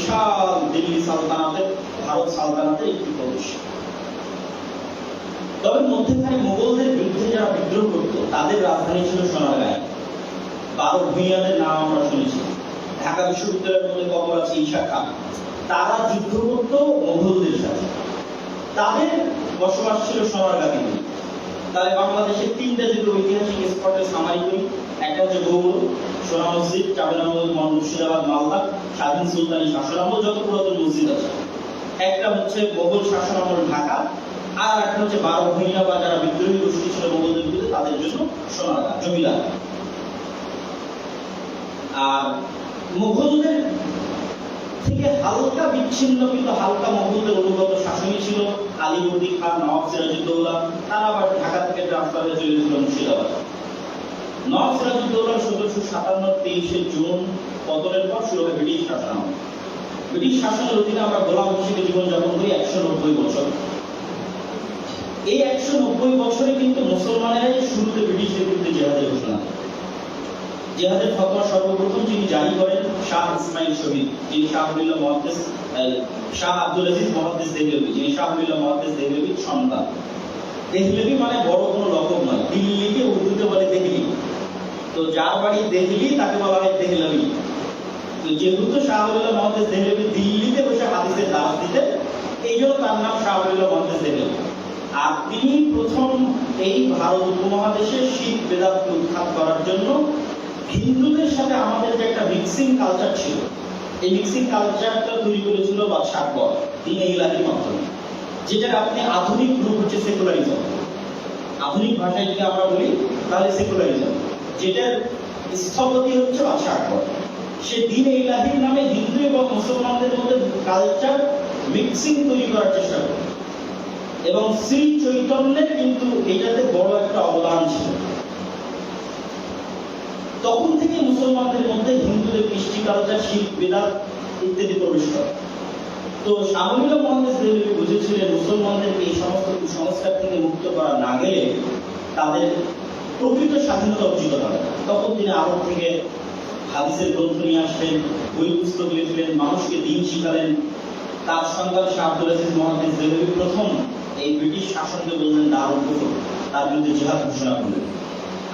বিশাল দিল্লি সালতানাতের, ভারত সালতানাতের একটি প্রদেশ। তবে মধ্যখানে মোগলদের বিরুদ্ধে যারা বিদ্রোহ করত, তাদের রাজধানী ছিল সোনারগাঁয়ে বারো ভূঁইয়াদের নাম আমরা শুনেছি। ঢাকা বিশ্ববিদ্যালয়ের মধ্যে কবর আছে ঈশা খান। তারা যুদ্ধ করত মোগলদের সাথে। তাদের বসবাস ছিল সোনারগাঁতে তাহলে বাংলাদেশের তিনটা যদি ঐতিহাসিক স্পটের সামারি করি। একটা হচ্ছে গৌর সোনা মসজিদ চাবেনা মসজিদ মুর্শিদাবাদ, মালদা, স্বাধীন সুলতানি শাসনামল যত পুরাতন মসজিদ আছে। একটা হচ্ছে মোগল শাসনামল ঢাকা, আর একটা হচ্ছে বারো ভূঁইয়া বা যারা বিদ্রোহী গোষ্ঠী ছিল মোগলদের বিরুদ্ধে, তাদের জন্য সোনারগাঁ জমিলা আর মুঘলদের থেকে হালকা বিচ্ছিন্ন কিন্তু হালকা মোগলদের অনুগত শাসনই ছিল। আলিবর্দী খান নবাব সিরাজউদ্দৌলা, তারা আবার ঢাকা থেকে ট্রান্সফার হয়ে চলে গেছিল মুর্শিদাবাদ। জেহাদের সর্বপ্রথম যিনি জারি করেন শাহ ইসমাইল শহীদ, যিনি শাহুল্লাহ মহাদ্দেস শাহ আব্দুল আজিজ মহাদ্দেস দেহলভি, যিনি শাহুল্লাহ মহাদ্দেস দেহলভির সন্তান। দেহলভি মানে বড় কোনো লকব নয়, দিল্লিকে উর্দুতে বলে দেহলি তো যার বাড়ি দেহলি তাকে বলা হয় দেহলভি তো যেহেতু দিল্লিতে বসে হাদিসের দাস দিতেন এই জন্য তার নাম আর তিনি প্রথম এই ভারত উপমহাদেশে বেদান্ত উৎখাত করার জন্য হিন্দুদের সাথে আমাদের যে একটা মিক্সিং কালচার ছিল, এই মিক্সিং কালচারটা তৈরি করেছিল বাদশাহ আকবর দিন ইলাহির মাধ্যমে যেটার আপনি আধুনিক রূপ হচ্ছে সেকুলারিজম আধুনিক ভাষায় যদি আমরা বলি, তাহলে সেকুলারিজম যেটার স্থপতি হচ্ছে বাদশাহ আকবর সে দিন ইলাহির নামে হিন্দু এবং মুসলমানদের মধ্যে কালচার মিক্সিং তৈরি করার চেষ্টা করে। এবং শ্রী চৈতন্যের কিন্তু এটাতে বড় একটা অবদান ছিল। তখন থেকে মুসলমানদের মধ্যে হিন্দুদের কৃষ্টি কালচার শিখ, বেদাত ইত্যাদি প্রবেশ করে। তো শাহুল মহাদেশ দেবী বুঝেছিলেন, মুসলমানদেরকে এই সমস্ত কুসংস্কার থেকে মুক্ত করা না গেলে তাদের প্রকৃত স্বাধীনতা অর্জিত না। তখন তিনি আরব থেকে হাদিসের গ্রন্থ নিয়ে আসলেন, বই পুস্তক লিখলেন, মানুষকে দিন শিখালেন। তার শাহ আব্দুল আজিজ মহাদেশ দেবী প্রথম এই ব্রিটিশ শাসনকে বললেন দারুণ কুফর। তার বিরুদ্ধে জিহাদ ঘোষণা করলেন।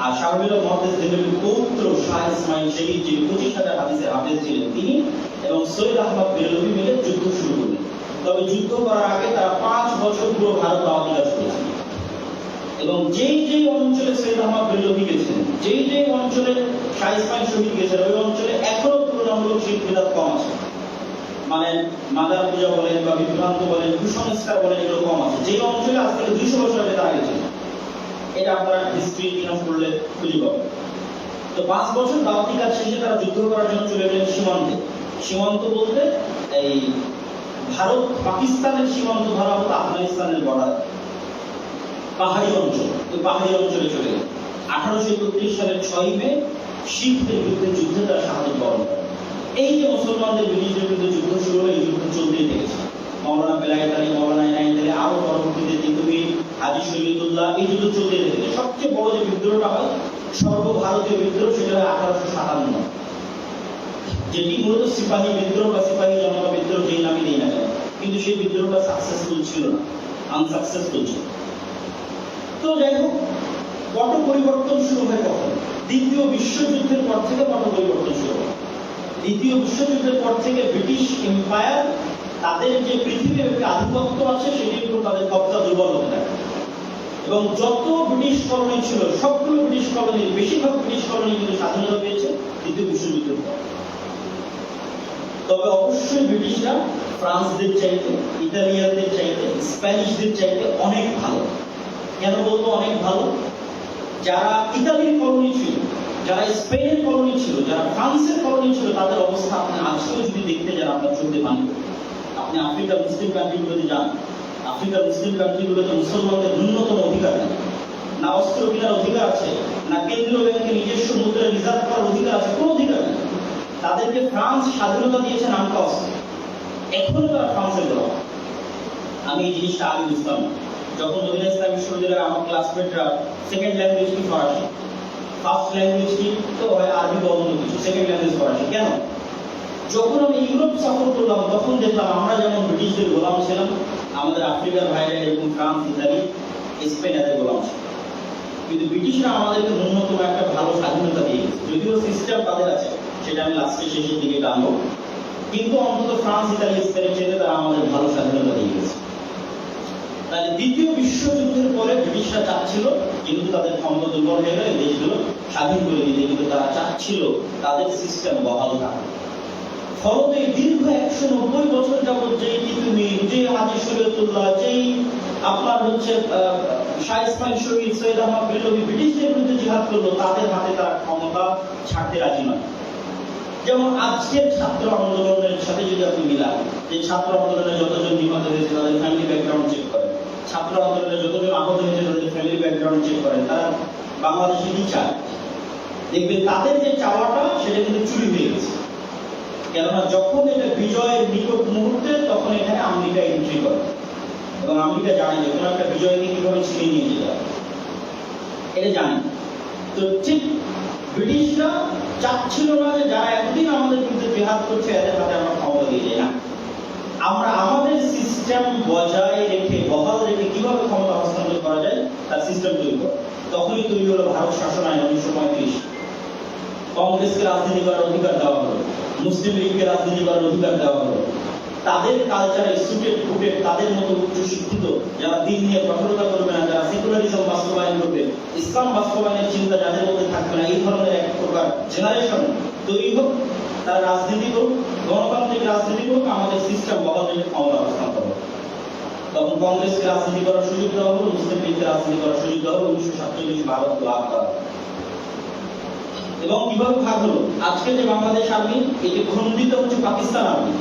আর শাহরুল্লাহ মহাদেশ দেবের পৌত্র শাহ ইসমাইল শহীদ, যিনি পঁচিশ হাজার হাদিসের হাফেজ ছিলেন তিনি এবং সৈয়দ আহমদ বেরলভি মিলে যুদ্ধ শুরু করলেন। তবে যুদ্ধ করার আগে তারা পাঁচ বছর পুরো ভারত কাজ করেছেন এবং যেই যেই অঞ্চলে সৈয়দ আহমদ বেরলভি গেছেন, যেই যেই অঞ্চলে শাহ ইসমাইল শহীদ গেছেন, ওই অঞ্চলে এখনও তুলনামূলক বিদাত কম আছে। মানে মাদার পূজা বলেন বা বিভ্রান্ত বলেন, কুসংস্কার বলেন, এগুলো কম আছে। যে অঞ্চলে আজ থেকে দুইশো বছর আগে গেছেন এটা আপনারা হিস্ট্রি ইতিহাস পড়লে খুঁজে পাবেন তো পাঁচ বছর দাওয়াতি কাজ শেষে তারা যুদ্ধ করার জন্য চলে গেলেন সীমান্তে। সীমান্ত বলতে এই ভারত পাকিস্তানের সীমান্ত ধরা হতো আফগানিস্তানের বর্ডার পাহাড়ি অঞ্চল, ওই পাহাড়ি অঞ্চলে চলে গেলেন আঠারোশো একত্রিশ সালের ছয় মে শিখদের বিরুদ্ধে যুদ্ধে তারা শাহাদত বরণ করেন এই যে মুসলমানদের ব্রিটিশদের বিরুদ্ধে যুদ্ধ শুরু হলো, এই যুদ্ধ চলতেই থেকেছে মৌলানা বেলায়েত মৌলানা ইনায়েত আরও পরবর্তীতে তিতুমির হাজি শহীদুল্লাহ, এই যুদ্ধ চলতেই থেকেছে সবচেয়ে বড় যে বিদ্রোহটা হয়, সর্বভারতীয় বিদ্রোহ, সেটা হয় আঠারোশো সাতান্ন। যেটি মূলত সিপাহী বিদ্রোহ বা সিপাহী জনতা বিদ্রোহ, যেই নামে নেই না কেন, কিন্তু সেই বিদ্রোহটা সাকসেসফুল ছিল না আনসাকসেসফুল ছিল। তো যাই হোক পট পরিবর্তন শুরু হয় কখন? দ্বিতীয় বিশ্বযুদ্ধের পর থেকে পট পরিবর্তন শুরু হয়। দ্বিতীয় বিশ্বযুদ্ধের পর থেকে ব্রিটিশ এম্পায়ার তাদের যে পৃথিবীর একটা আধিপত্য আছে, সেটির উপর তাদের কব্জা দুর্বল হতে থাকে। এবং যত ব্রিটিশ কলোনি ছিল, সবগুলো ব্রিটিশ কলোনির, বেশিরভাগ ব্রিটিশ কলোনি কিন্তু স্বাধীনতা পেয়েছে দ্বিতীয় বিশ্বযুদ্ধের পর। তবে অবশ্যই ব্রিটিশরা ফ্রান্সদের চাইতে, ইতালিয়ানদের চাইতে, স্প্যানিশদের চাইতে অনেক ভালো। কেন বলব অনেক ভালো। যারা ইতালির কলোনি ছিল, যারা স্পেনের কলোনি ছিল, যারা ফ্রান্সের কলোনি ছিল, তাদের অবস্থা আপনি আজকেও যদি দেখতে যান, আপনার চোখে পানি। আপনি আফ্রিকা মুসলিম কান্ট্রিগুলোতে যান, আফ্রিকা মুসলিম কান্ট্রিগুলোতে মুসলমানদের ন্যূনতম অধিকার নেই। না অস্ত্র কেনার অধিকার আছে, না কেন্দ্রীয় ব্যাংকে নিজস্ব মুদ্রা রিজার্ভ করার অধিকার আছে, কোনো অধিকার নেই। তাদেরকে ফ্রান্স স্বাধীনতা দিয়েছে নামকা অস্ত্র এখনও তারা ফ্রান্সের দেওয়া আমি এই জিনিসটা আগে বুঝতাম না। যখন মদিনা ইসলাম বিশ্ববিদ্যালয়ে আমার ক্লাসমেটরা সেকেন্ড ল্যাঙ্গুয়েজ কি ফরাসি ফার্স্ট ল্যাঙ্গুয়েজ কি? তো হয় আরবি বা অন্য কিছু সেকেন্ড ল্যাঙ্গুয়েজ ফরাসি কেন? যখন আমি ইউরোপ সফর করলাম, তখন দেখলাম আমরা যেমন ব্রিটিশদের গোলাম ছিলাম, আমাদের আফ্রিকার ভাইরা এরকম ফ্রান্স, ইতালি, স্পেন এদের গোলাম ছিল। কিন্তু ব্রিটিশরা আমাদেরকে ন্যূনতম একটা ভালো স্বাধীনতা দিয়ে গেছে। যদিও সিস্টেম তাদের আছে, সেটা আমি লাস্টে শেষের দিকে টানবো কিন্তু অন্তত ফ্রান্স, ইতালি, স্পেনের চেয়ে তারা আমাদের ভালো স্বাধীনতা দিয়ে গেছে। তাহলে দ্বিতীয় বিশ্বযুদ্ধের পরে ব্রিটিশরা চাচ্ছিল কিন্তু তাদের ক্ষমতা দুর্বল হয়ে গেলে দেশগুলো স্বাধীন করে দিতে কিন্তু তারা চাচ্ছিল তাদের সিস্টেম বহাল থাকে। ফলত এই দীর্ঘ একশো নব্বই বছর যাবত যেই যে হাজি শরীয়তুল্লাহ যেই আপনার হচ্ছে আহ, শাহ ইসমাইল শহীদ সৈয়দ আহমদ বিপ্লবী ব্রিটিশদের বিরুদ্ধে জিহাদ করল তাদের হাতে তার ক্ষমতা ছাড়তে রাজি নয়। যেমন আজকের ছাত্র আন্দোলনের সাথে যদি আপনি মিলান যে ছাত্র আন্দোলনে যতজন নিহত হয়েছে তাদের ফ্যামিলি ব্যাকগ্রাউন্ড চেক করেন। ছাত্র আন্দোলনে যতজন আহত হয়েছে, তাদের ফ্যামিলি ব্যাকগ্রাউন্ড চেক করেন। তারা বাংলাদেশে কি চায় দেখবেন তাদের যে চাওয়াটা, সেটা কিন্তু চুরি হয়ে গেছে। কেননা যখন এটা বিজয়ের নিকট মুহূর্তে, তখন এখানে আমেরিকা এন্ট্রি করে। এবং আমেরিকা জানে যে কোনো একটা বিজয়কে কীভাবে ছিনিয়ে নিয়ে যেতে হবে। এটা জানে। তো ঠিক ব্রিটিশরা চাচ্ছিল না যে যারা এতদিন আমাদের বিরুদ্ধে জেহাদ করছে, এদের হাতে আমরা ক্ষমতা দিয়ে যাই। না। আমরা আমাদের সিস্টেম বজায় রেখে, বহাল রেখে কীভাবে ক্ষমতা হস্তান্তর করা যায়, তার সিস্টেম তৈরি করে। তখনই তৈরি হলো ভারত শাসন আইন উনিশশো পঁয়ত্রিশ। কংগ্রেসকে রাজনীতি করার অধিকার দেওয়া হলো। মুসলিম লীগকে রাজনীতি করার অধিকার দেওয়া হলো। তাদের কালচারে সুটেড ফুটেড তাদের মতো উচ্চ শিক্ষিত যারা দিন নিয়ে কঠোরতা করবে না, যারা সেকুলারিজম বাস্তবায়ন করবে, ইসলাম বাস্তবায়নের চিন্তা যাদের মধ্যে থাকবে না, এই ধরনের এক প্রকার জেনারেশন তৈরি হোক। তারা রাজনীতি করুক, গণতান্ত্রিক রাজনীতি করুক, আমাদের সিস্টেম বহাল ক্ষমতা হস্তান্তর হোক তখন কংগ্রেসকে রাজনীতি করার সুযোগ দেওয়া হলো মুসলিম লীগকে রাজনীতি করার সুযোগ দেওয়া হলো উনিশশো সাতচল্লিশ ভারত লাভ করা এবং কীভাবে ভাগ হলো? আজকে যে বাংলাদেশ আর্মি এটি খণ্ডিত হচ্ছে পাকিস্তান আর্মি।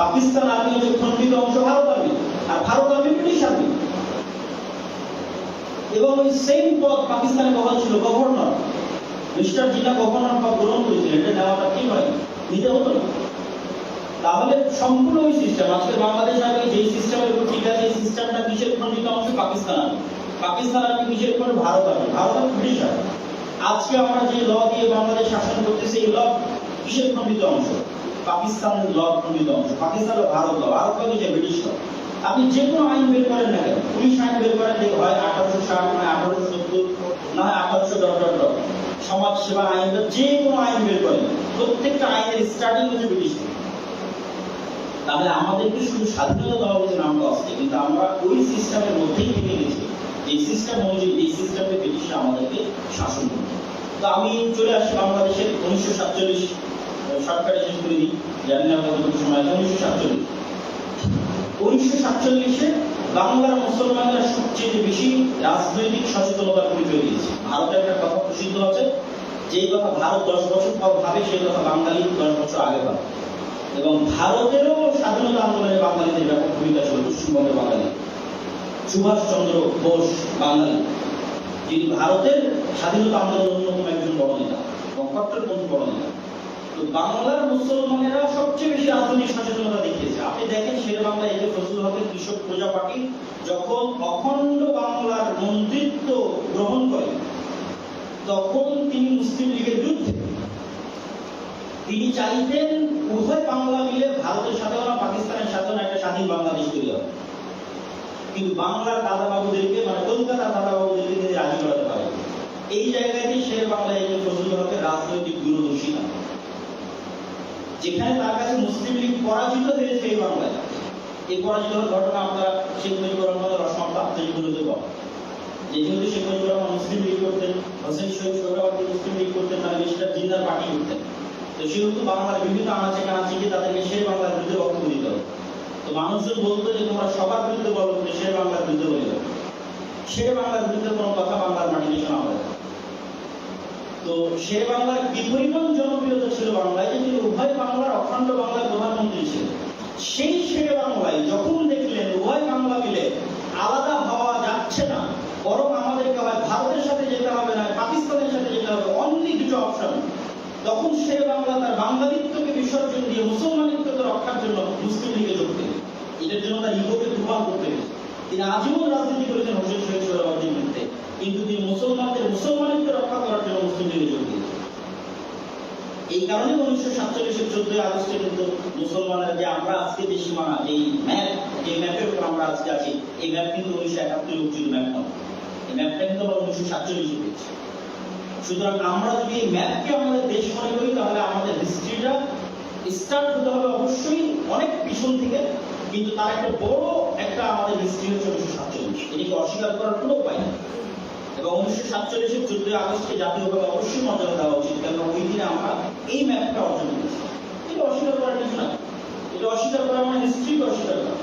পাকিস্তান আর্মি হচ্ছে খণ্ডিত অংশ ভারত আর্মি, আর ভারত আর্মি ব্রিটিশ আর্মি। এবং ওই সেম পদ পাকিস্তানে বহাল ছিল গভর্নর, মিস্টার জিনা গভর্নর পদ গ্রহণ করেছিলেন এটা নেওয়াটা ঠিক হয় নিতে হতো? না তাহলে সম্পূর্ণ ওই সিস্টেম আজকে বাংলাদেশ আর্মি যেই সিস্টেমের উপর ঠিক আছে, এই সিস্টেমটা কিসের খণ্ডিত অংশ পাকিস্তান আর্মি পাকিস্তান আর্মি কিসের উপর Bharat army Bharat army British army আজকে আমরা যে ল দিয়ে বাংলাদেশ শাসন করতেছি, এই ল কিসের খণ্ডিত অংশ। পাকিস্তানের ল খণ্ডিত অংশ, পাকিস্তান ভারত ল ভারত ল যে ব্রিটিশ আপনি যে কোনো আইন বের করেন না কেন? পুলিশ আইন বের করেন যে হয় আঠারোশো ষাট, নয় আঠারোশো সত্তর না হয় আঠারোশো ডট ডট ডট সমাজ সেবা আইন যে কোনো আইন বের করেন। প্রত্যেকটা আইনের স্টার্টিং হচ্ছে ব্রিটিশ। তাহলে আমাদেরকে শুধু স্বাধীনতা দেওয়া হয়েছে নামটা আসছে কিন্তু আমরা ওই সিস্টেমের মধ্যেই থেকে গেছি। এই সিস্টেম অনুযায়ী এই সিস্টেমে ব্রিটিশরা আমাদেরকে শাসন করবে। তো আমি চলে আসি বাংলাদেশের উনিশশো সাতচল্লিশ সরকারে শেষ করে দিই, জানি না কতটুকু সময় আছে, উনিশশো সাতচল্লিশ। উনিশশো সাতচল্লিশে বাংলার মুসলমানরা সবচেয়ে বেশি রাজনৈতিক সচেতনতার পরিচয় দিয়েছে ভারতের একটা কথা প্রসিদ্ধ আছে যেই কথা ভারত দশ বছর পর ভাবে, সেই কথা বাঙালি দশ বছর আগে ভাবে। এবং ভারতেরও স্বাধীনতা আন্দোলনে বাঙালিদের ব্যাপক ভূমিকা ছিল, পশ্চিমবঙ্গের বাঙালি। সুভাষ চন্দ্র বোস বাঙালি। যিনি ভারতের স্বাধীনতা আন্দোলনের অন্যতম একজন বড় নেতা এবং কট্টরপন্থী বড় নেতা তো বাংলার মুসলমানেরা সবচেয়ে বেশি রাজনৈতিক সচেতনতা দেখিয়েছে। আপনি দেখেন, শেরে বাংলা যে ফজলুল হকের কৃষক প্রজা পার্টি যখন অখণ্ড বাংলার মন্ত্রিত্ব তখন তিনি মুসলিম লীগের বিরুদ্ধে। তিনি চাইতেন উভয় বাংলা মিলে ভারতের সাথেও না পাকিস্তানের সাথেও না একটা স্বাধীন বাংলাদেশ তৈরি হবে। কিন্তু বাংলার দাদা বাবুদেরকে মানে কলকাতার দাদা বাবুদেরকে তিনি রাজি করাতে পারেন এই জায়গাতে শের বাংলা এই ফজলুল হকের রাজনৈতিক দূরদর্শিতা যেখানে তার কাছে মুসলিম লীগ পরাজিত হয়েছে এই বাংলায় এই পরাজিত ঘটনা আপনারা শেখ মুজিবুর রহমানের রসমাপ্ত আত্মজীবনীতে পাবেন যেহেতু শেখ মুজিবুর মুসলিম লীগ করতেন হোসেন শহীদ সোহরাবাদী মুসলিম লীগ করতেন, তারা মিস্টার জিন্দার পার্টি করতেন তো সেহেতু বাংলার বিভিন্ন আনাচে কানাচে তাদেরকে শের বাংলার বিরুদ্ধে বক্তব্য দিতে তো মানুষজন বলতো যে, তোমরা সবার বিরুদ্ধে বলো কিন্তু শের বাংলার বিরুদ্ধে বলে। শের বাংলার বিরুদ্ধে কোনো কথা বাংলার মাটিতে শোনা হবে তো শের বাংলার কি পরিমাণ জনপ্রিয়তা ছিল বাংলায়, যে উভয় বাংলার অখণ্ড বাংলার প্রধানমন্ত্রী ছিলেন। সেই শেরে বাংলায় যখন দেখলেন উভয় বাংলা মিলে আলাদা হওয়া যাচ্ছে না বরং আমাদেরকে হয় ভারতের সাথে যেতে হবে না পাকিস্তানের সাথে যেতে হবে। অনলি দুটো অপশন তখন শেরে বাংলা তার বাঙালিত্বকে বিসর্জন দিয়ে মুসলমানিত্বকে রক্ষার জন্য মুসলিম লীগে যোগ দিলেন এটার জন্য তার ইগোকে দুর্বল করতে তিনি আজীবন রাজনীতি করেছেন হোসেন শহীদ সোহরাওয়ার্দীর বিরুদ্ধে কিন্তু তিনি মুসলমানদের মুসলমানিত্ব রক্ষা করার জন্য মুসলিম লীগে যোগ দিয়েছেন। এই কারণে উনিশশো সাতচল্লিশের চোদ্দই আগস্টে কিন্তু মুসলমানরা যে আমরা আজকে যে সীমানা এই ম্যাপ যে ম্যাপের উপর আমরা আজকে আছি, এই ম্যাপ কিন্তু উনিশশো একাত্তর অর্জিত ম্যাপ নয়। পেয়েছি সুতরাং আমরা যদি এই ম্যাপকে আমাদের দেশ মনে করি তাহলে আমাদের হিস্ট্রিটা স্টার্ট হতে হবে অবশ্যই অনেক পিছন থেকে, কিন্তু তার একটা বড় একটা আমাদের হিস্ট্রি হচ্ছে উনিশশো সাতচল্লিশ। এটিকে অস্বীকার করার কোনো উপায় নেই। এবং উনিশশো সাতচল্লিশের চোদ্দই আগস্টে জাতীয়ভাবে অবশ্যই মর্যাদা দেওয়া উচিত কেননা ওই দিনে আমরা এই ম্যাপটা অর্জন করেছি। এটা অস্বীকার করার কিছু না এটা অস্বীকার করা মানে হিস্ট্রিকে অস্বীকার করা।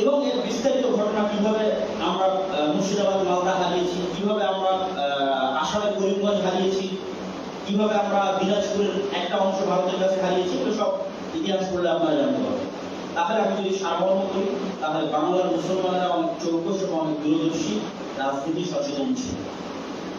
এবং এর বিস্তারিত ঘটনা কীভাবে আমরা মুর্শিদাবাদ মালদা হারিয়েছি, কীভাবে আমরা আসামের করিমগঞ্জ হারিয়েছি, কীভাবে আমরা দিনাজপুরের একটা অংশ ভারতের কাছে হারিয়েছি, এগুলো সব ইতিহাস পড়লে আপনারা জানতে পারবেন। তাহলে আমি যদি সারমর্ম করি, তাহলে বাংলার মুসলমানেরা অনেক চৌকস এবং অনেক দূরদর্শী, রাজনীতি সচেতন ছিল।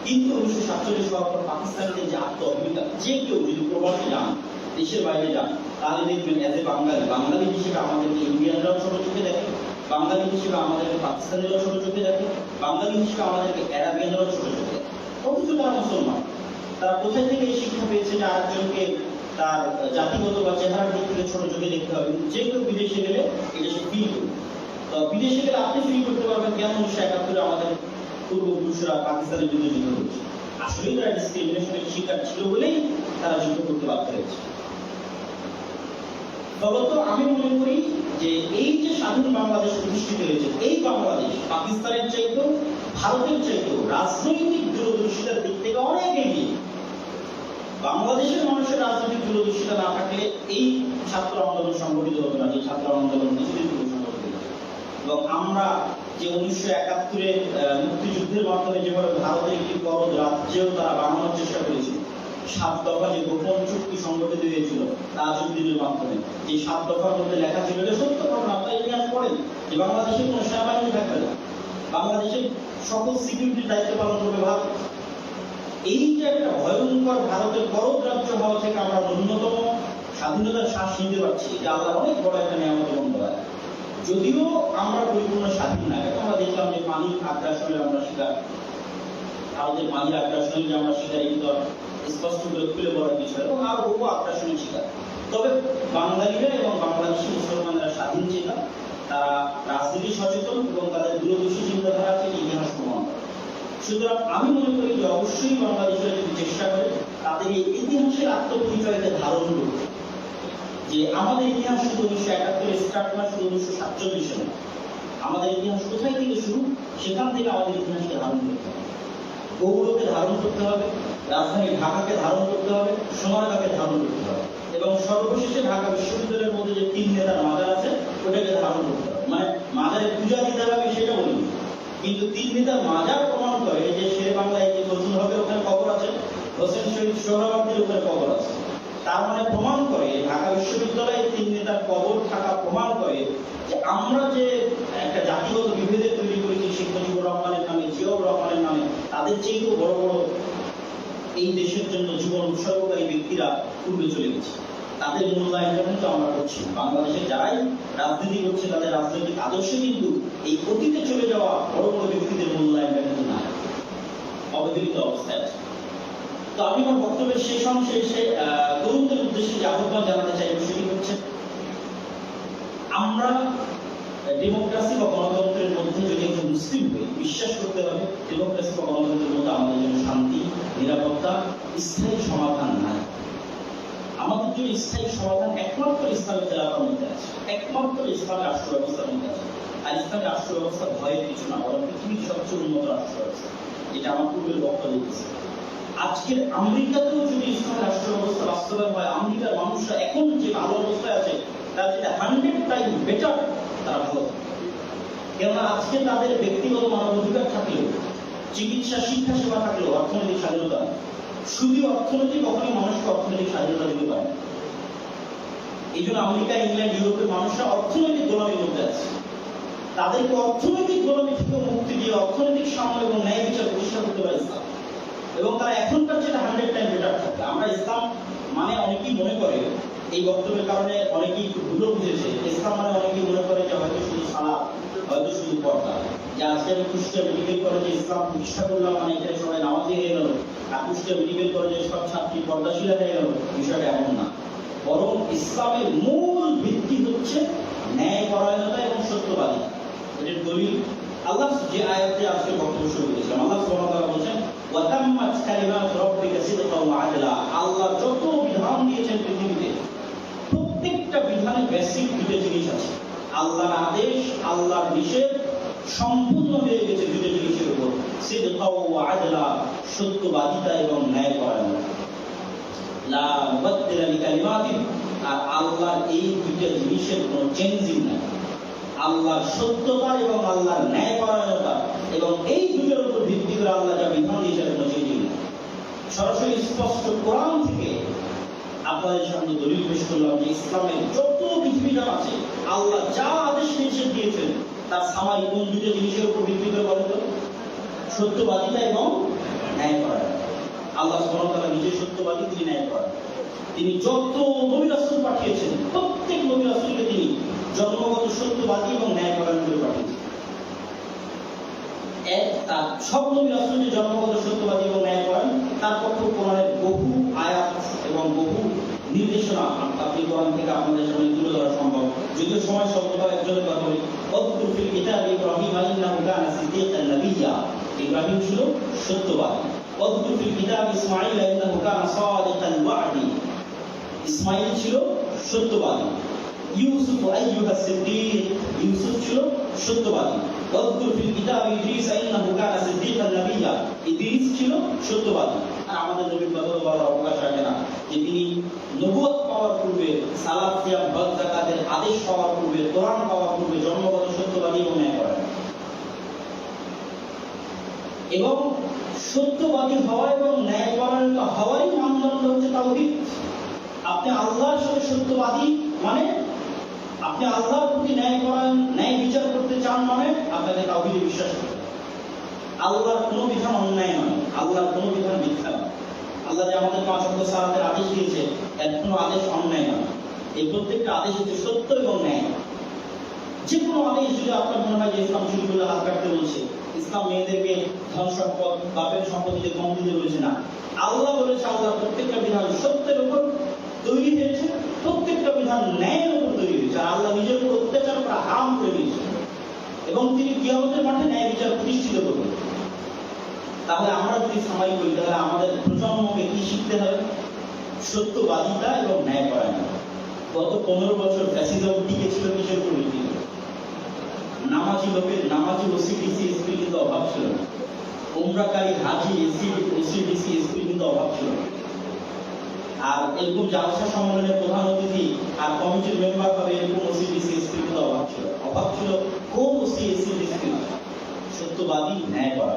কিন্তু উনিশশো সাতচল্লিশ হওয়ার পর পাকিস্তানিদের যে আত্ম অভিজ্ঞতা যে কেউ যদি প্রবাসে যান, দেশের বাইরে যান তাহলে দেখবেন এজ এ বাঙালি বাঙালি হিসেবে আমাদেরকে ইন্ডিয়ানরাও ছোট চোখে দেখে, বাঙালি হিসেবে আমাদেরকে পাকিস্তানিরাও ছোট চোখে দেখে, বাঙালি হিসেবে আমাদেরকে অ্যারাবিয়ানরাও ছোট চোখে দেখে। অথচ তারা মুসলমান। তারা কোথায় থেকে এই শিক্ষা পেয়েছে যে আরেকজনকে তার জাতিগত বা চেহারার দিক থেকে ছোট চোখে দেখতে হবে? যে কেউ বিদেশে গেলে এটা সে ফিল করবে। তো বিদেশে গেলে আপনি ফিল করতে পারবেন কেন উনিশশো একাত্তরে আমাদের পূর্বপুরুষরা পাকিস্তানের যুদ্ধে যুদ্ধ করেছে? আসলেই তারা ডিসক্রিমিনেশনের শিকার ছিল বলেই তারা যুদ্ধ করতে বাধ্য হয়েছে। ফলত আমি মনে করি যে এই যে স্বাধীন বাংলাদেশ প্রতিষ্ঠিত হয়েছে, এই বাংলাদেশ পাকিস্তানের চাইতেও, ভারতের চাইতেও, রাজনৈতিক দূরদর্শিতার দিক থেকে অনেক এগিয়ে। বাংলাদেশের মানুষের রাজনৈতিক দূরদর্শিতা না থাকলে এই ছাত্র আন্দোলন সংগঠিত হতো না, যে ছাত্র আন্দোলন কিছুদিন পূর্বে সংগঠিত এবং আমরা যে উনিশশো একাত্তরের মুক্তিযুদ্ধের মাধ্যমে যেভাবে ভারতের একটি বড় রাজ্যেও তারা বানানোর চেষ্টা করেছিল সাত দফা যে গোপন চুক্তি সংগঠিত হয়েছিল তাজউদ্দিনের মাধ্যমে। যে সাত দফার মধ্যে লেখা ছিল এটা সত্য ঘটনা আপনারা ইতিহাস পড়েন, যে বাংলাদেশে কোনো সেনাবাহিনী থাকবে না। বাংলাদেশের সকল সিকিউরিটির দায়িত্ব পালন করবে ভারত। এই যে একটা ভয়ঙ্কর ভারতের বড় রাজ্য হওয়া থেকে আমরা ন্যূনতম স্বাধীনতার শ্বাস নিতে পারছি, এটা আল্লাহ অনেক বড় একটা নিয়ামত এবং যদিও আমরা পরিপূর্ণ স্বাধীন না, এখন আমরা দেখলাম যে পানির আগ্রাসনের আমরা শিকার। ভারতের পানির আগ্রাসনের আমরা শিকার এই আর স্পষ্ট করে খুলে বলার বিষয় এবং আরও বহু আগ্রাসনের শিকার তবে বাঙালিরা এবং বাংলাদেশি মুসলমানরা স্বাধীন ছিল তারা রাজনীতি সচেতন এবং তাদের দূরদর্শী চিন্তাধারা এটি ইতিহাস প্রমাণ সুতরাং আমি মনে করি যে অবশ্যই বাংলাদেশিরা যদি চেষ্টা করে তাদের এই ইতিহাসের আত্মপরিচয়কে ধারণ করতে যে আমাদের ইতিহাস শুধু উনিশশো একাত্তরে স্টার্ট না শুধু উনিশশো সাতচল্লিশে না আমাদের ইতিহাস কোথায় থেকে শুরু? সেখান থেকে আমাদের ইতিহাসকে ধারণ করতে হবে। গৌরবকে ধারণ করতে হবে। রাজধানী ঢাকাকে ধারণ করতে হবে সোনারগাঁকে ধারণ করতে হবে। এবং সর্বশেষে ঢাকা বিশ্ববিদ্যালয়ের মধ্যে যে তিন নেতার মাজার আছে, ওটাকে ধারণ করতে হবে। মানে মাজারে পূজা দিতে হবে সেটা বলিনি। কিন্তু তিন নেতার মাজার প্রমাণ করে যে শের বাংলায় যে ফজলুল হকের ওখানে কবর আছে, হোসেন শহীদ সোহরাবাদের ওখানে কবর আছে। তার মানে প্রমাণ করে ঢাকা বিশ্ববিদ্যালয়ে তিন নেতার কবর থাকা প্রমাণ করে যে আমরা যে একটা জাতিগত বিভেদের তৈরি করেছি, শেখ মুজিবুর রহমানের নামে, জিয়াউর রহমানের নামে, তাদের চেয়েও বড় বড় এই দেশের জন্য জীবন উৎসর্গকারী ব্যক্তিরা পূর্বে চলে গেছে। তাদের মূল্যায়নটা কিন্তু আমরা করছি। বাংলাদেশে যারাই রাজনীতি করছে, তাদের রাজনৈতিক আদর্শে কিন্তু এই অতীতে চলে যাওয়া বড় বড় ব্যক্তিদের মূল্যায়নটা কিন্তু না অবহেলিত অবস্থায় আছে। তো আমি আমার বক্তব্যের শেষ অংশে এসে তরুণদের উদ্দেশ্যে যে আহ্বান জানাতে চাই সেটি হচ্ছে, আমরা ডেমোক্রেসি বা গণতন্ত্রের মধ্যে যদি একজন মুসলিম হই, বিশ্বাস করতে হবে ডেমোক্রেসি স্থায়ী সমাধান নাই। আমাদের জন্য স্থায়ী সমাধান একমাত্র ইসলামের তেলাপার মধ্যে আছে। একমাত্র ইসলামের রাষ্ট্র ব্যবস্থার মধ্যে আছে। আর ইসলামের রাষ্ট্র ব্যবস্থা ভয়ের কিছু না, বরং পৃথিবীর সবচেয়ে উন্নত রাষ্ট্র ব্যবস্থা এটা আমার পূর্বের বক্তব্য দিচ্ছে আজকের আমেরিকাতেও যদি ইসলাম রাষ্ট্র ব্যবস্থা বাস্তবায়ন হয়, আমেরিকার মানুষরা এখন যে ভালো অবস্থায় আছে, তার যেটা হান্ড্রেড টাইম বেটার তারা ভালো কেননা আজকে তাদের ব্যক্তিগত মানবাধিকার থাকলেও, চিকিৎসা, শিক্ষা, সেবা থাকলেও অর্থনৈতিক স্বাধীনতা। শুধু অর্থনৈতিক, কখনোই মানুষকে অর্থনৈতিক স্বাধীনতা দিতে পারে এই জন্য আমেরিকা, ইংল্যান্ড, ইউরোপের মানুষরা অর্থনৈতিক গোলামীর মধ্যে আছে। তাদেরকে অর্থনৈতিক গোলামী থেকে মুক্তি দিয়ে অর্থনৈতিক সাম্য এবং ন্যায় বিচার প্রতিষ্ঠা করতে পারে ইসলাম। এবং তারা এখনকার যেটা হান্ড্রেড টাইম বেটার থাকবে। আমরা ইসলাম মানে অনেকেই মনে করে, এই বক্তব্যের কারণে অনেকেই ভুলও বুঝেছে। ইসলাম মানে অনেকেই মনে করে যে হয়তো শুধু সালা হয়তো শুধু পর্দা। আজকে আমি মানে সবাই হয়ে সব না। মূল হচ্ছে ন্যায় এবং সত্যবাদী। আল্লাহ আয়াতে আজকে বক্তব্য আল্লাহ আল্লাহ যত দিয়েছেন পৃথিবীতে, প্রত্যেকটা জিনিস আছে। আল্লাহর আদেশ, আল্লাহর নিষেধ সম্পূর্ণ হয়ে গেছে দুটো জিনিসের উপর। সিদকা ওয়া আদলা, সত্যবাদিতা এবং ন্যায় পরায়ণতা আর আল্লাহর এই দুইটা জিনিসের কোনো চেঞ্জিং নাই। সত্যতা এবং আল্লাহর এবং এই দুটোর উপর ভিত্তি করে আল্লাহ যা বিধান কোনো চেঞ্জিং নেই। সরাসরি স্পষ্ট কোরআন থেকে আপনাদের সামনে দলিল পেশ করলাম যে ইসলামের যত বিধিবিধান আছে, আল্লাহ যা আদেশ নিষেধ দিয়েছেন তার সামারি কোন দুটো জিনিসের উপর ভিত্তি করে বলেন তো সত্যবাদিতা এবং ন্যায়পরায়ণতা আল্লাহ সুবহানাহু নিজে সত্যবাদী, তিনি ন্যায় করা তিনি যত নবী রাসূল পাঠিয়েছেন, প্রত্যেক নবী রাসূলকে তিনি জন্মগত সত্যবাদী এবং ন্যায়পরায়ণ করে পাঠিয়েছেন। এক, তার সব নবী রাসূল যে জন্মগত সত্যবাদী এবং ন্যায়পরায়ণ তার পক্ষে কোরআনের বহু আয়াত এবং বহু নির্দেশনা আপনি কোরআন থেকে আপনাদের সামনে তুলে ধরা সম্ভব। যদিও সময় স্বল্পতা একজনের কথা বলি। অদ্ভুত ফিল কিতাব ইব্রাহিম আইন্নাহু কানা সিদ্দিকান নাবিয়্যা ইব্রাহিম ছিল সত্যবাদী। অদ্ভুত ফিল কিতাব ইসমাঈল আইন্নাহু কানা সাদিকাল ওয়া'দি ইসমাইল ছিল সত্যবাদী। ইউসুফ আইয়ুহা সিদ্দিক। ইউসুফ ছিল সত্যবাদী। ওয়াদকুর ফিল কিতাব ইদ্রিস আইন্নাহু কানা সিদ্দিকান নাবিয়্যা ইদ্রিস ছিল সত্যবাদী। আর আমাদের নবীর কথা বলার অবকাশ রাখে না। যে তিনি নবুয়ত পাওয়ার পূর্বে, সালাত, সিয়াম আদেশ পাওয়ার পূর্বে, কোরআন পাওয়ার পূর্বে জন্মগত সত্যবাদী ন্যায় করেন। এবং সত্যবাদী হওয়া এবং ন্যায়পরায়ণ হওয়ারই মানদণ্ড হচ্ছে তাওহীদ। আপনি আল্লাহর সাথে সত্যবাদী মানে আপনি আল্লাহর প্রতি ন্যায় করান ন্যায় বিচার করতে চান মানে আপনাকে তাওহীদে বিশ্বাস হবে। আল্লাহর কোনো বিধান অন্যায় নয়, আল্লাহর কোনো বিধান মিথ্যা নয়। আল্লাহ যে আমাদের পাঁচ অক্ট সালাতের আদেশ দিয়েছে এর কোনো আদেশ অন্যায় নয়। এই প্রত্যেকটা আদেশ হচ্ছে সত্য এবং ন্যায়। যে কোনো আদেশ যদি আপনার মনে হয় যে ইসলাম করলে হাত কাটতে বলছে, ইসলাম মেয়েদেরকে ধন সম্পদ, বাপের সম্পত্তিতে কম দিতে বলেছে না। আল্লাহ বলেছে, আল্লাহ প্রত্যেকটা বিধান সত্যের উপর তৈরি হয়েছে, প্রত্যেকটা বিধান ন্যায়ের উপর তৈরি হয়েছে, আর আল্লাহ নিজের উপর অত্যাচার করা হারাম করে দিয়েছে। এবং তিনি কিয়ামতের মাঠে ন্যায় বিচার প্রতিষ্ঠিত করবেন। তাহলে আমরা যদি সামাই করি, তাহলে আমাদের প্রজন্মকে কি শিখতে হবে? সত্যবাদিতা এবং ন্যায় পরায়ণতা গত পনেরো বছর ফ্যাসিজম টিকে ছিল কিসের উপর নামাজি লোকের, নামাজি ওসিডিসি এসপি কিন্তু অভাব ছিল না। উমরাকারী হাজি এসি, ওসিডিসি এসপি কিন্তু অভাব ছিল আর এরকম জালসা সম্মেলনের প্রধান অতিথি আর কমিটির মেম্বার হবে এরকম ওসিডিসি এসপি কিন্তু অভাব ছিল। অভাব ছিল কোন ওসি এসি সত্যবাদী ন্যায় করা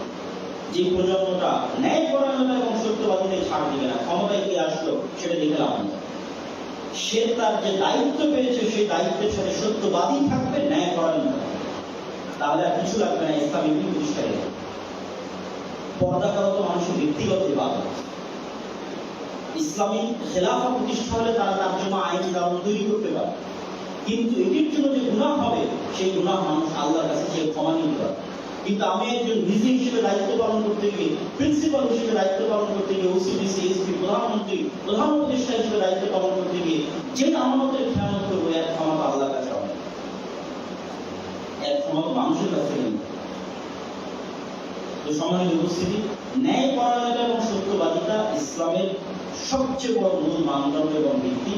যে প্রজন্মটা ন্যায় পরায়ণতা এবং সত্যবাদীদের ছাড় দিবে না। ক্ষমতায় কি আসলো, সেটা দেখে লাভ নেই। সে তার যে দায়িত্ব পেয়েছে, সেই দায়িত্বের সাথে সত্যবাদী থাকবে ন্যায় পরায়ণ তাহলে আর কিছু লাগবে না, ইসলাম এমনি প্রতিষ্ঠা পর্দা করা তো মানুষের ব্যক্তিগত ইবাদত ইসলামী খেলাফা প্রতিষ্ঠা হলে তারা তার জন্য আইন কানুন তৈরি করতে পারে। কিন্তু এটির জন্য যে গুণা হবে, সেই গুণা মানুষ আল্লাহর কাছে চেয়ে ক্ষমা নিতে পারে কিন্তু আমি একজন ভিসি হিসেবে দায়িত্ব পালন করতে গিয়ে প্রিন্সিপাল হিসেবে দায়িত্ব পালন করতে গিয়ে ওসিডিসি এসপি প্রধানমন্ত্রী, প্রধান উপদেষ্টা হিসেবে দায়িত্ব পালন করতে গিয়ে, যে আমানতের খেয়ানত করব, এক ক্ষমা তো আল্লাহর কাছে এক ক্ষমা মানুষের কাছে নেই। তো সম্মানিত উপস্থিতি, ন্যায় পরায়ণতা এবং সত্যবাদিতা ইসলামের সবচেয়ে বড় মূল মানদণ্ড এবং ভিত্তি।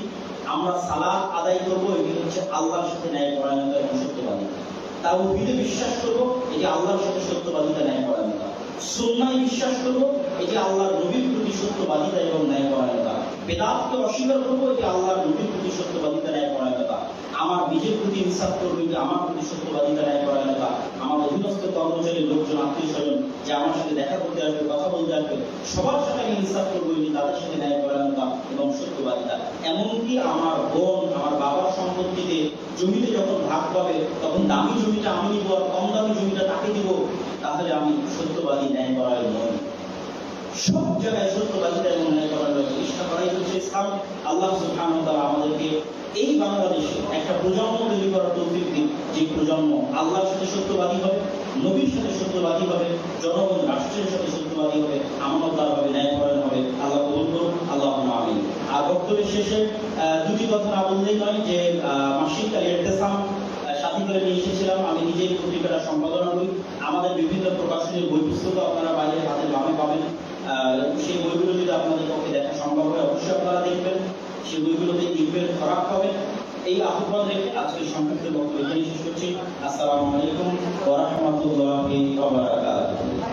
আমরা সালাদ আদায় করব, এটি হচ্ছে আল্লাহর সাথে ন্যায় পরায়ণতা এবং সত্যবাদিতা। তাও বিদে বিশ্বাস করব যে আল্লাহর সাথে সত্যবাদিতা ন্যায় পরায়ণতা সুন্নায় বিশ্বাস করব যে আল্লাহর নবীর প্রতি সত্যবাদিতা এবং ন্যায় পরায়ণতা বেদাতকে অস্বীকার করব, এই যে আল্লাহর নবীর প্রতি সত্যবাদিতা ন্যায় পরায়ণতা আমার নিজের প্রতি ইনসাফ করবে যে আমার প্রতি সত্যবাদিতা ন্যায় পরায়ণতা আমার অধীনস্থ কর্মচারী লোকজন, আত্মীয় স্বজন যে আমার সাথে দেখা করতে আসবে, কথা বলতে আসবে, সবার সাথে আমি ইনসাফ করব যে তাদের সাথে ন্যায় পরায়ণতা এবং সত্যবাদিতা। এমনকি আমার বোন, আমার বাবার সম্পত্তিতে জমিতে যখন ভাগ পাবে, তখন দামি জমিটা আমি নিব আর কম দামি জমিটা তাকে দিব, তাহলে আমি সত্যবাদী ন্যায় পরায়ণ নই সব জায়গায় সত্যবাদিতা এবং ন্যায় পরায়ণ প্রতিষ্ঠা করাই হচ্ছে ইসলাম। আল্লাহ সুবহানাহু আমাদেরকে এই বাংলাদেশে একটা প্রজন্ম তৈরি করার তৌফিক দিন যে প্রজন্ম আল্লাহর সাথে সত্যবাদী হবে নবীর সাথে সত্যবাদী হবে জনগণ রাষ্ট্রের সাথে সত্যবাদী হবে আমানতদার হবে ন্যায়পরায়ণ হবে আল্লাহ কবুল করুন আল্লাহ আমিন। আর বক্তব্যের শেষে দুটি কথা না বললেই নয় যে মাসিক ইরতেসাম আহ, করে নিয়ে এসেছিলাম আমি নিজেই পত্রিকাটা সম্পাদনা করি। আমাদের বিভিন্ন প্রকাশনীর বই পুস্তক আপনারা বাইরে হাতে বামে পাবেন। সেই বইগুলো যদি আপনাদের পক্ষে দেখা সম্ভব হয় অবশ্যই আপনারা দেখবেন। সেই বইগুলোতে খরাক হবে। এই আহ্বান রেখে আজকে সংক্ষিপ্ত বক্তব্য এখানেই শেষ করছি। আসসালামু আলাইকুম ওয়া রাহমাতুল্লাহি ওয়া বারাকাতুহু।